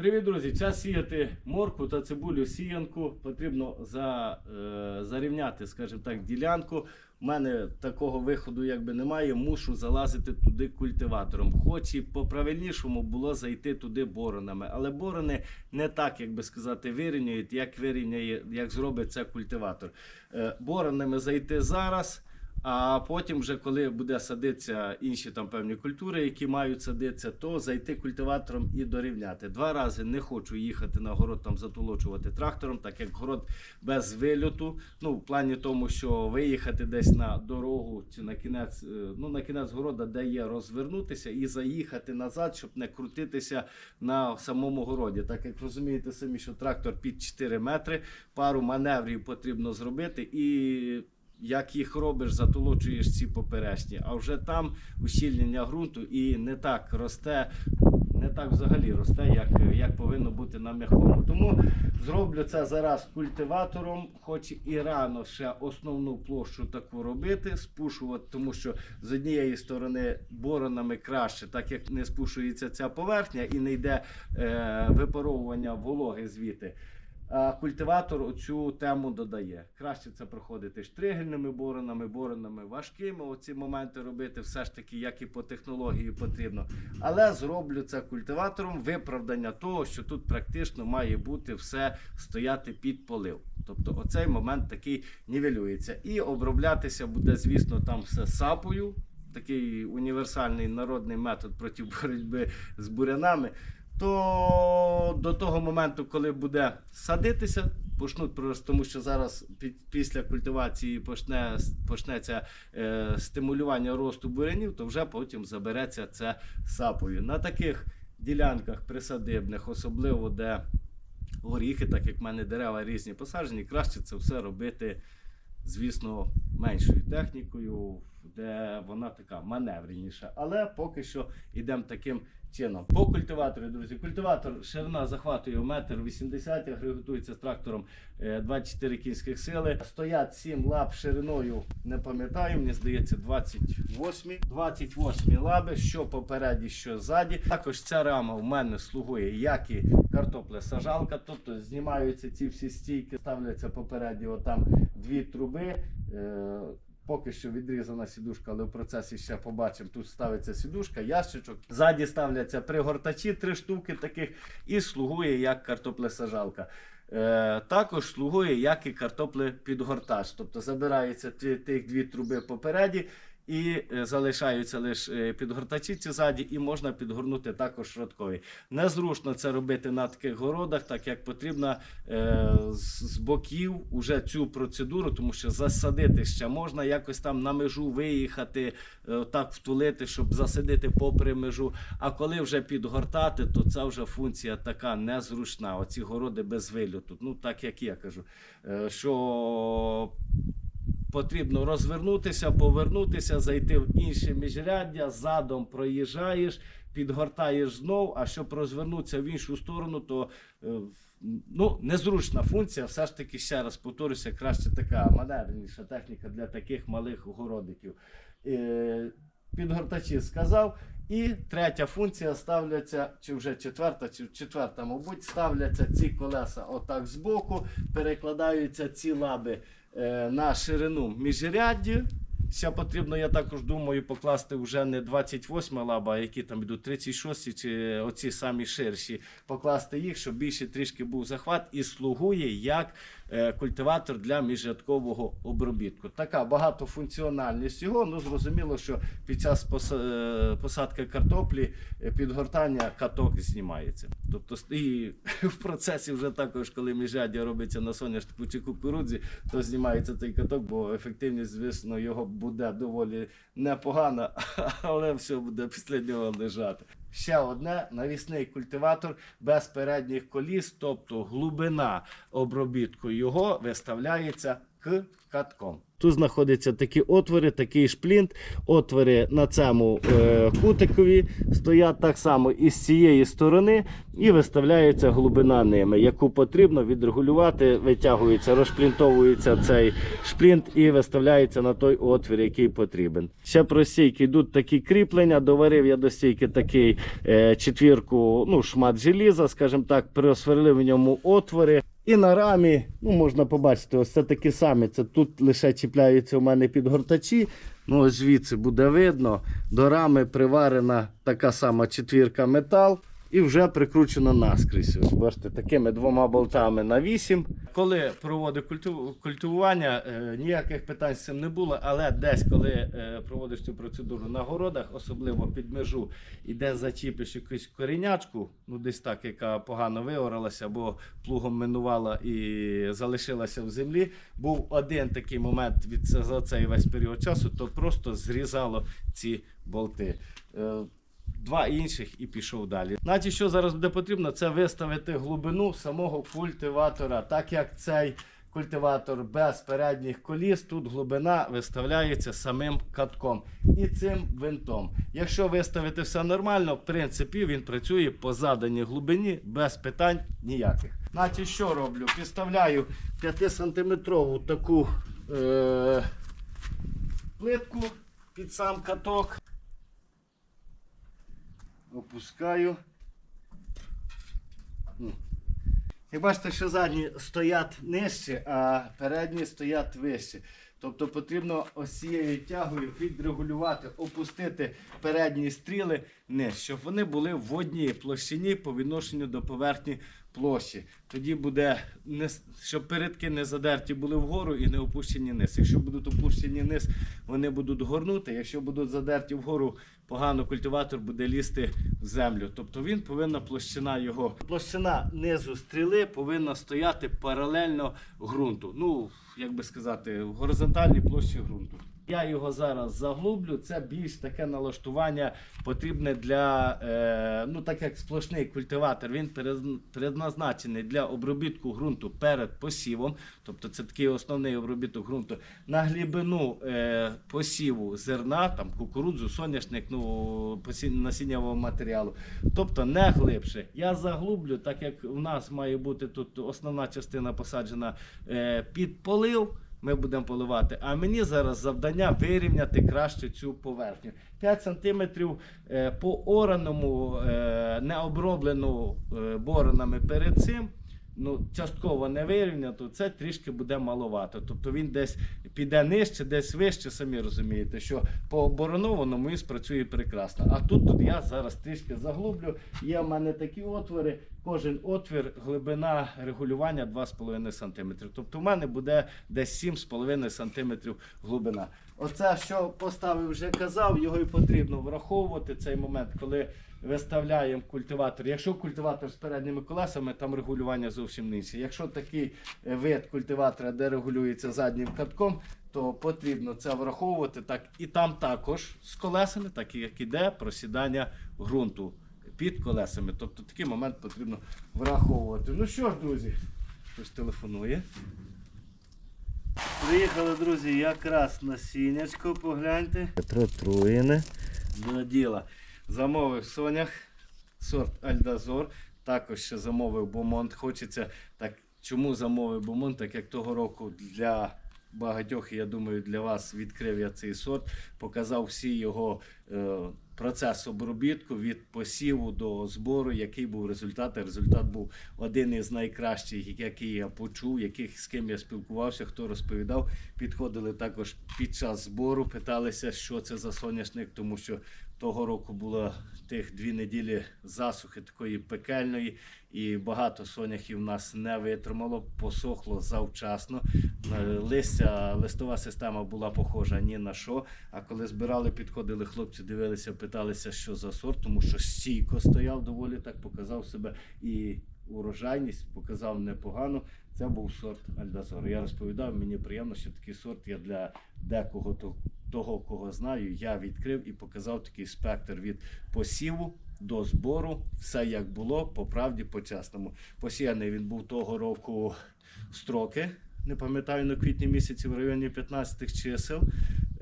Привіт, друзі! Час сіяти моркву та цибулю сіянку. Потрібно за, е, зарівняти, скажімо так, ділянку. У мене такого виходу якби немає. Мушу залазити туди культиватором. Хоч і по правильнішому було зайти туди боронами. Але борони не так, як би сказати, вирівнюють, як вирівняє, як зробить це культиватор. Е, боронами зайти зараз. А потім, вже коли буде садитися інші там певні культури, які мають садитися, то зайти культиватором і дорівняти. Два рази не хочу їхати на город там затолочувати трактором, так як город без вильоту. Ну, в плані тому, що виїхати десь на дорогу чи на кінець, е, ну на кінець города, де є розвернутися і заїхати назад, щоб не крутитися на самому городі. Так як розумієте самі, що трактор під 4 метри, пару маневрів потрібно зробити і як їх робиш, затолочуєш ці поперечні, а вже там ущільнення ґрунту і не так росте, не так взагалі росте, як, як повинно бути на м'якому. Тому зроблю це зараз культиватором, хоч і рано ще основну площу таку робити, спушувати, тому що з однієї сторони боронами краще, так як не спушується ця поверхня і не йде е, випаровування вологи звідти. Культиватор оцю тему додає. Краще це проходити штригельними боронами, боронами важкими. Оці моменти робити все ж таки, як і по технології потрібно. Але зроблю це культиватором виправдання того, що тут практично має бути все стояти під полив. Тобто оцей момент такий нівелюється. І оброблятися буде, звісно, там все сапою. Такий універсальний народний метод проти боротьби з бурянами то до того моменту, коли буде садитися, почнуть прорости, тому що зараз після культивації почне, почнеться е, стимулювання росту бурянів, то вже потім забереться це сапою. На таких ділянках присадибних, особливо де горіхи, так як в мене дерева різні посаджені, краще це все робити, звісно, меншою технікою, де вона така маневреніша. Але поки що йдемо таким чином. По культиватору, друзі, культиватор ширина захватує 1,80 м, агрегатується з трактором е, 24 кінських сили. Стоять 7 лап шириною, не пам'ятаю, мені здається, 28 28 лаби, що попереді, що ззаді. Також ця рама в мене слугує як і картоплесажалка, тобто знімаються ці всі стійки, ставляться попереді отам дві труби. Поки що відрізана сідушка, але в процесі ще побачимо. Тут ставиться сідушка, ящичок. Ззаді ставляться пригортачі, три штуки таких, і слугує як картоплесажалка. Е, також слугує як і картоплепідгортач. Тобто забираються тих дві труби попереді. І е, залишаються лише підгортачі ці ззаді, і можна підгорнути також шротковий. Незручно це робити на таких городах, так як потрібно е, з боків уже цю процедуру, тому що засадити ще можна якось там на межу виїхати, е, так втулити, щоб засадити попри межу. А коли вже підгортати, то це вже функція така незручна. Оці городи без вильоту. Ну так як я кажу, е, що потрібно розвернутися, повернутися, зайти в інше міжряддя, задом проїжджаєш, підгортаєш знов. А щоб розвернутися в іншу сторону, то е, ну, незручна функція. Все ж таки, ще раз повторюся, краще така манерніша техніка для таких малих городиків. Е, Підгортачі сказав. І третя функція ставляться, чи вже четверта, чи четверта, мабуть, ставляться ці колеса отак збоку, перекладаються ці лаби на ширину міжрядді. Ще потрібно, я також думаю, покласти вже не 28 лаба, а які там йдуть 36 чи оці самі ширші, покласти їх, щоб більше трішки був захват і слугує як е, культиватор для міжрядкового обробітку. Така багатофункціональність його. Ну зрозуміло, що під час е, посадки картоплі е, підгортання каток знімається. Тобто і в процесі вже також, коли міжряддя робиться на соняшнику чи кукурудзі, то знімається цей каток, бо ефективність, звісно, його буде доволі непогана, але все буде після нього лежати. Ще одне навісний культиватор без передніх коліс, тобто глибина обробітку його виставляється к катком. Тут знаходяться такі отвори, такий шплінт. Отвори на цьому е, кутикові стоять так само і з цієї сторони, і виставляється глибина ними, яку потрібно відрегулювати. Витягується, розшплінтовується цей шплінт і виставляється на той отвір, який потрібен. Ще про стійки йдуть такі кріплення. Доварив я до стійки такий е, четвірку, ну, шмат желіза, скажімо так, просверлив в ньому отвори. І на рамі, ну можна побачити, ось це такі самі. Це тут лише чіпляються у мене підгортачі. Ну, ось звідси буде видно. До рами приварена така сама четвірка метал. І вже прикручено наскрізь. Ось бачите, такими двома болтами на 8. Коли проводив культивування, е, ніяких питань з цим не було, але десь, коли е, проводиш цю процедуру на городах, особливо під межу, і де зачіпиш якусь корінячку, ну десь так, яка погано виоралася, або плугом минувала і залишилася в землі, був один такий момент від за цей весь період часу, то просто зрізало ці болти. Два інших і пішов далі. Значить, що зараз буде потрібно, це виставити глибину самого культиватора, так як цей культиватор без передніх коліс, тут глибина виставляється самим катком і цим винтом. Якщо виставити все нормально, в принципі він працює по заданій глибині без питань ніяких. Значить, що роблю? Підставляю 5-сантиметрову таку е- плитку під сам каток. Опускаю. І Як бачите, що задні стоять нижче, а передні стоять вище. Тобто потрібно ось цією тягою відрегулювати, опустити передні стріли вниз, щоб вони були в одній площині по відношенню до поверхні площі. Тоді буде, не, щоб передки не задерті були вгору і не опущені вниз. Якщо будуть опущені вниз, вони будуть горнути. Якщо будуть задерті вгору, погано культиватор буде лізти в землю. Тобто він повинна площина його. Площина низу стріли повинна стояти паралельно ґрунту. Ну, як би сказати, в горизонтальній площі ґрунту. Я його зараз заглублю. Це більш таке налаштування потрібне для, е, ну так як сплошний культиватор, він предназначений для обробітку ґрунту перед посівом. Тобто це такий основний обробіток ґрунту на глибину е, посіву зерна, там кукурудзу, соняшник, ну насіннєвого матеріалу. Тобто не глибше. Я заглублю, так як в нас має бути тут основна частина посаджена е, під полив. Ми будемо поливати. А мені зараз завдання вирівняти краще цю поверхню. 5 см е, по ораному, е, не оброблену е, боронами перед цим. Ну, частково не вирівнято, це трішки буде маловато. Тобто він десь піде нижче, десь вище, самі розумієте, що по оборонованому він спрацює прекрасно. А тут, тут я зараз трішки заглублю. Є в мене такі отвори. Кожен отвір, глибина регулювання 2,5 см. Тобто в мене буде десь 7,5 см глибина. Оце, що поставив, вже казав, його і потрібно враховувати цей момент, коли виставляємо культиватор. Якщо культиватор з передніми колесами, там регулювання зовсім інше. Якщо такий е, вид культиватора, де регулюється заднім катком, то потрібно це враховувати. Так і там також з колесами, так як іде просідання ґрунту під колесами. Тобто такий момент потрібно враховувати. Ну що ж, друзі, хтось телефонує. Приїхали, друзі, якраз на сінячко, погляньте. Протруєне. До діла. Замовив сонях, сорт Альдазор. Також ще замовив Бомонт. Хочеться так. Чому замовив Бомонт? Так як того року для багатьох, я думаю, для вас відкрив я цей сорт, показав всі його е, процес обробітку від посіву до збору, який був результат. Результат був один із найкращих, який я почув, яких з ким я спілкувався, хто розповідав. Підходили також під час збору, питалися, що це за соняшник, тому що того року було тих дві неділі засухи такої пекельної, і багато соняхів нас не витримало, посохло завчасно. Е, Листя, листова система була похожа ні на що. А коли збирали, підходили хлопці, дивилися, питалися, що за сорт, тому що стійко стояв доволі так, показав себе і урожайність, показав непогано. Це був сорт Альдазор. Я розповідав, мені приємно, що такий сорт я для декого то- того, кого знаю, я відкрив і показав такий спектр від посіву до збору. Все як було, по правді, по чесному. Посіяний він був того року строки. не пам'ятаю, на квітні місяці в районі 15 чисел.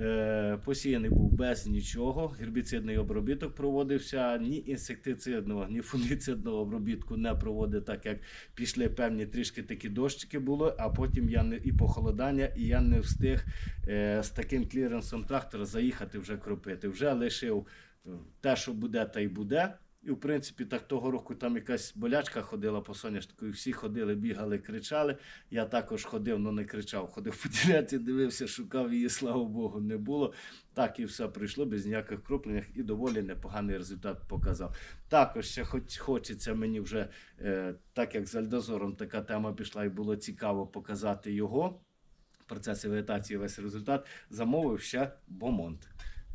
Е, посіяний був без нічого. Гербіцидний обробіток проводився. Ні інсектицидного, ні фунгіцидного обробітку не проводив, так як пішли певні трішки такі дощики були, а потім я не і похолодання, і я не встиг е, з таким кліренсом трактора заїхати вже кропити. Вже лишив е, те, що буде, та й буде. І, в принципі, так того року там якась болячка ходила по соняшнику, і всі ходили, бігали, кричали. Я також ходив, але не кричав. Ходив по ділянці, дивився, шукав її, слава Богу, не було. Так і все прийшло без ніяких кропленнях і доволі непоганий результат показав. Також ще хоч хочеться мені вже, е, так як з Альдозором така тема пішла, і було цікаво показати його. В процесі вегетації весь результат замовив ще Бомонт.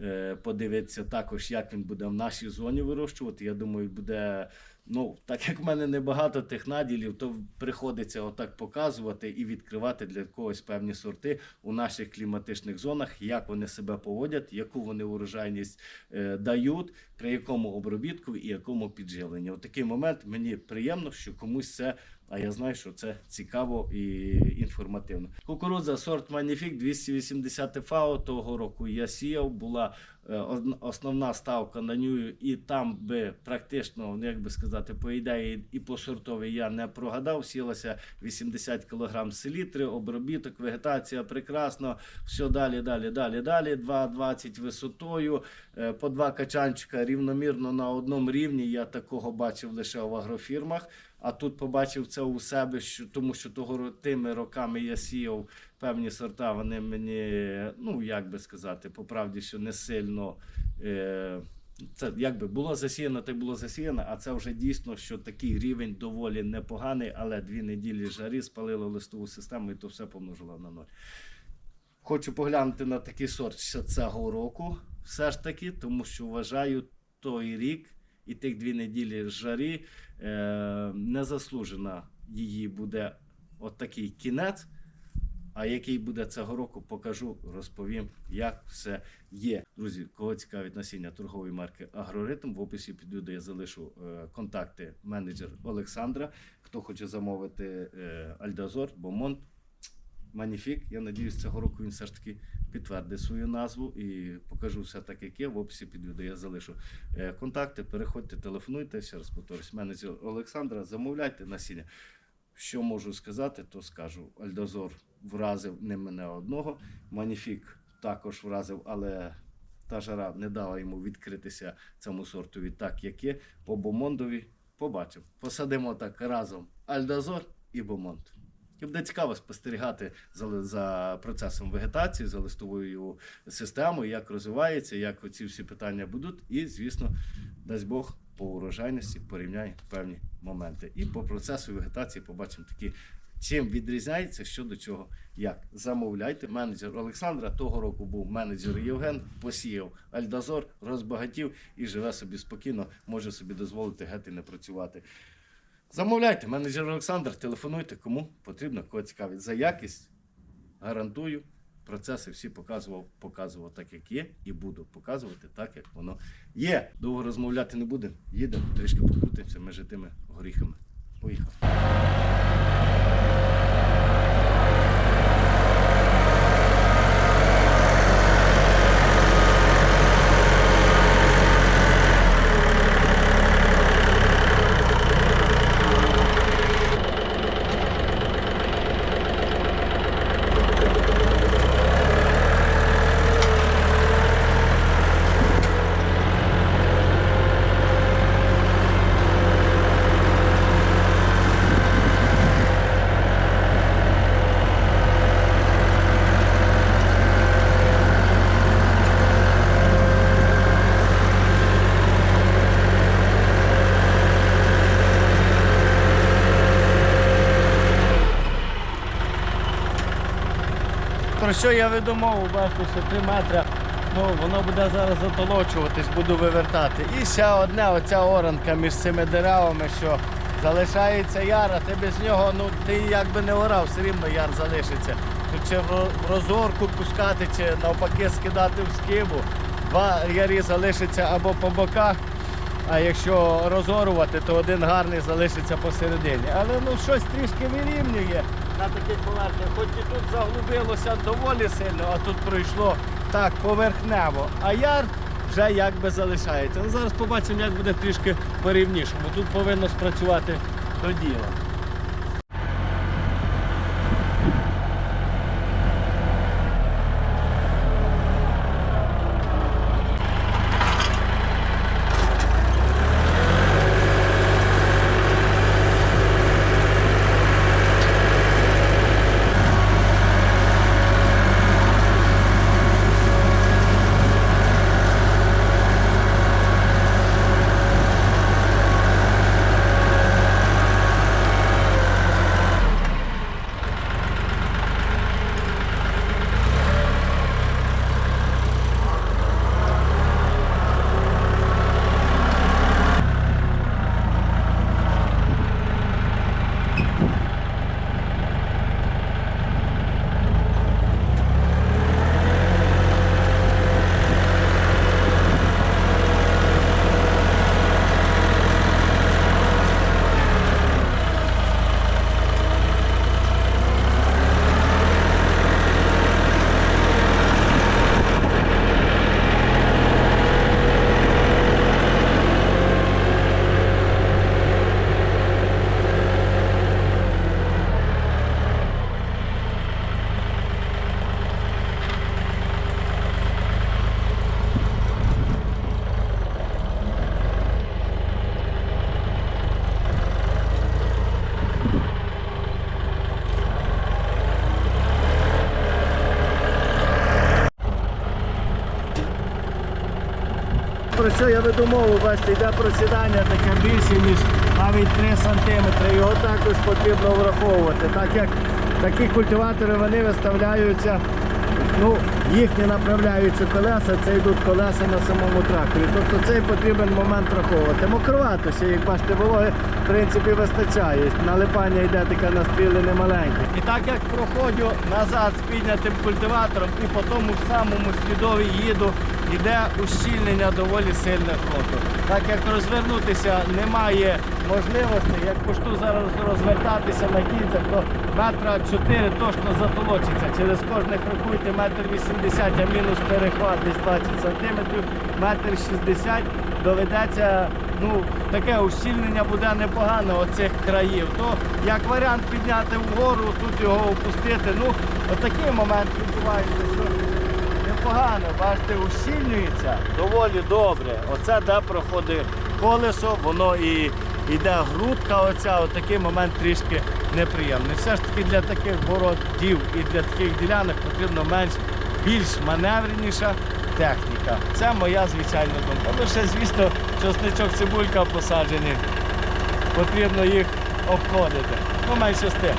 Е, Подивитися також, як він буде в нашій зоні вирощувати. Я думаю, буде. Ну, так як в мене небагато тих наділів, то приходиться отак показувати і відкривати для когось певні сорти у наших кліматичних зонах, як вони себе поводять, яку вони урожайність е, дають, при якому обробітку і якому підживленні. От такий момент мені приємно, що комусь це, а я знаю, що це цікаво і інформативно. Кукурудза сорт Magnific 280 ФАО того року я сіяв, була е, основна ставка на нього, і там би практично, ну, як би сказати, по ідеї і по сортовій я не прогадав. Сілася 80 кг селітри, обробіток, вегетація прекрасно. Все далі, далі, далі, далі. 2,20 висотою, е, по два качанчика рівномірно на одному рівні. Я такого бачив лише в агрофірмах. А тут побачив це у себе, що тому що того тими роками я сіяв певні сорта. Вони мені, ну як би сказати, по правді, що не сильно. Е, це якби було засіяно, й було засіяно, а це вже дійсно, що такий рівень доволі непоганий, але дві неділі жарі спалило листову систему і то все помножило на ноль. Хочу поглянути на такий сорт ще цього року, все ж таки, тому що вважаю той рік і тих дві неділі жарі незаслужена її буде от такий кінець. А який буде цього року, покажу, розповім, як все є. Друзі, кого цікавить насіння торгової марки Агроритм, в описі під відео я залишу е, контакти менеджер Олександра. Хто хоче замовити е, Альдазор, Бомонт, Маніфік. Я надіюсь, цього року він все ж таки підтвердить свою назву і покажу все так, як є. В описі під відео я залишу е, контакти. Переходьте, телефонуйте. Ще раз повторюсь, менеджер Олександра, замовляйте насіння. Що можу сказати, то скажу. Альдозор вразив не мене одного. Маніфік також вразив, але та жара не дала йому відкритися цьому сортові так, як є. По Бомондові побачив. Посадимо так разом Альдозор і Бомонд. І буде цікаво спостерігати за, за процесом вегетації, за листовою системою, як розвивається, як оці всі питання будуть. І, звісно, дасть Бог по урожайності порівняє певні моменти. І по процесу вегетації побачимо такі. Чим відрізняється, що до чого, як замовляйте. Менеджер Олександра того року був менеджер Євген, посіяв Альдазор, розбагатів і живе собі спокійно, може собі дозволити гети не працювати. Замовляйте, менеджер Олександр, телефонуйте, кому потрібно, кого цікавить. За якість гарантую. Процеси всі показував, показував так, як є, і буду показувати так, як воно є. Довго розмовляти не будемо. Їдемо, трішки покрутимося між тими горіхами. Поїхав. Про що я веду мову, бачите, що 3 метри, ну воно буде зараз затолочуватись, буду вивертати. І ще одне, оця оранка між цими деревами, що залишається яр, а ти без нього, ну ти якби не орав, все рівно яр залишиться. Тут чи в розорку пускати, чи навпаки скидати в скибу. Два ярі залишаться або по боках, а якщо розорувати, то один гарний залишиться посередині. Але ну щось трішки вирівнює. На таких поверхнях, хоч і тут заглубилося доволі сильно, а тут пройшло так поверхнево. А яр вже якби залишається. Ну, зараз побачимо, як буде трішки порівнішому. тут повинно спрацювати до діла. Про що я веду мову, бачите, йде просідання таке більше, ніж навіть 3 см. Його також потрібно враховувати, так як такі культиватори вони виставляються, ну, їхні направляються колеса, це йдуть колеса на самому тракторі. Тобто цей потрібен момент враховувати. Мокроватося, як бачите, вологи в принципі вистачає. Налипання йде таке на стріли немаленьке. І так як проходжу назад з піднятим культиватором і по тому самому слідові їду, йде ущільнення доволі сильне кроку. Так як розвернутися немає можливості, як пошту зараз розвертатися на кінцях, то метра 4 точно затолочиться. Через кожних рахуйте метр 80, а мінус перехват десь 20 сантиметрів, метр 60 доведеться, ну, таке ущільнення буде непогане оцих країв. То як варіант підняти вгору, тут його опустити. Ну, отакий момент відбувається, непогано, бачите, ущільнюється доволі добре. Оце де проходить колесо, воно і йде грудка, оця, отакий момент трішки неприємний. Все ж таки для таких бородів і для таких ділянок потрібно менш більш маневреніша техніка. Це моя звичайна думка. Ну ще, звісно, чосничок цибулька посаджені. Потрібно їх обходити. Ну, менше з тим.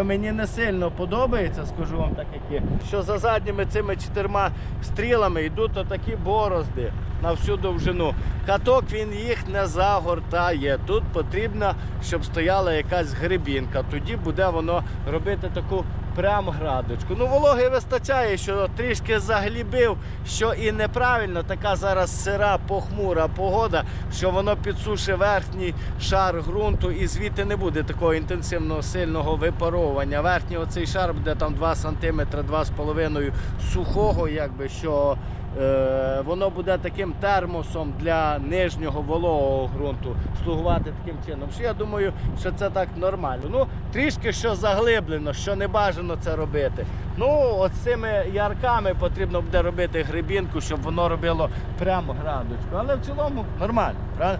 Що мені не сильно подобається, скажу вам так, як що за задніми цими чотирма стрілами йдуть отакі борозди на всю довжину. Каток він їх не загортає. Тут потрібно, щоб стояла якась грибінка. Тоді буде воно робити таку прям градочку. Ну, вологи вистачає, що трішки заглібив, що і неправильно, така зараз сира, похмура погода, що воно підсушить верхній шар ґрунту і звідти не буде такого інтенсивного сильного випаровування. Верхній оцей шар буде там 2 см, 2,5 сухого, якби що. Е, воно буде таким термосом для нижнього вологого ґрунту слугувати таким чином. Що я думаю, що це так нормально. Ну, трішки що заглиблено, що не бажано це робити. Ну, от з цими ярками потрібно буде робити грибінку, щоб воно робило прямо градочку. Але в цілому нормально, правда?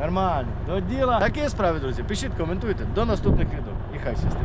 Нормально. До діла. Такі справи, друзі. Пишіть, коментуйте. До наступних відео. І хай щастить.